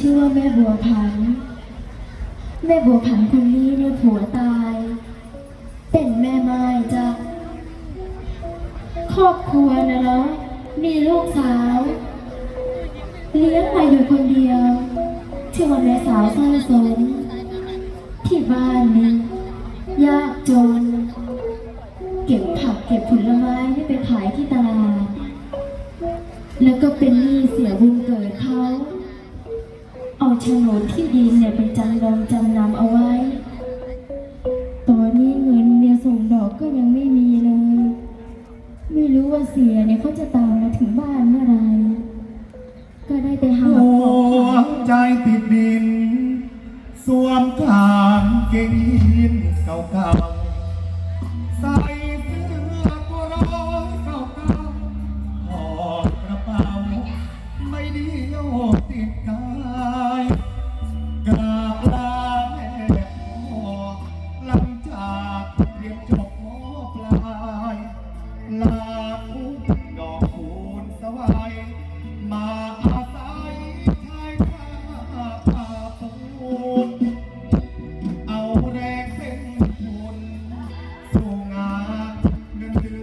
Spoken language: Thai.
ชื่อว่าแม่บัวผัน แม่บัวผันคนนี้เนี่ยผัวตาย เป็นแม่ไม้จ้ะครอบครัวนะเนาะมีลูกสาว เลี้ยงมาอยู่คนเดียวชื่อว่าแม่สาวสร้างสมที่บ้านนี้ยากจน หัวใจติดดิน สวมกางเกงยีนเก่าๆ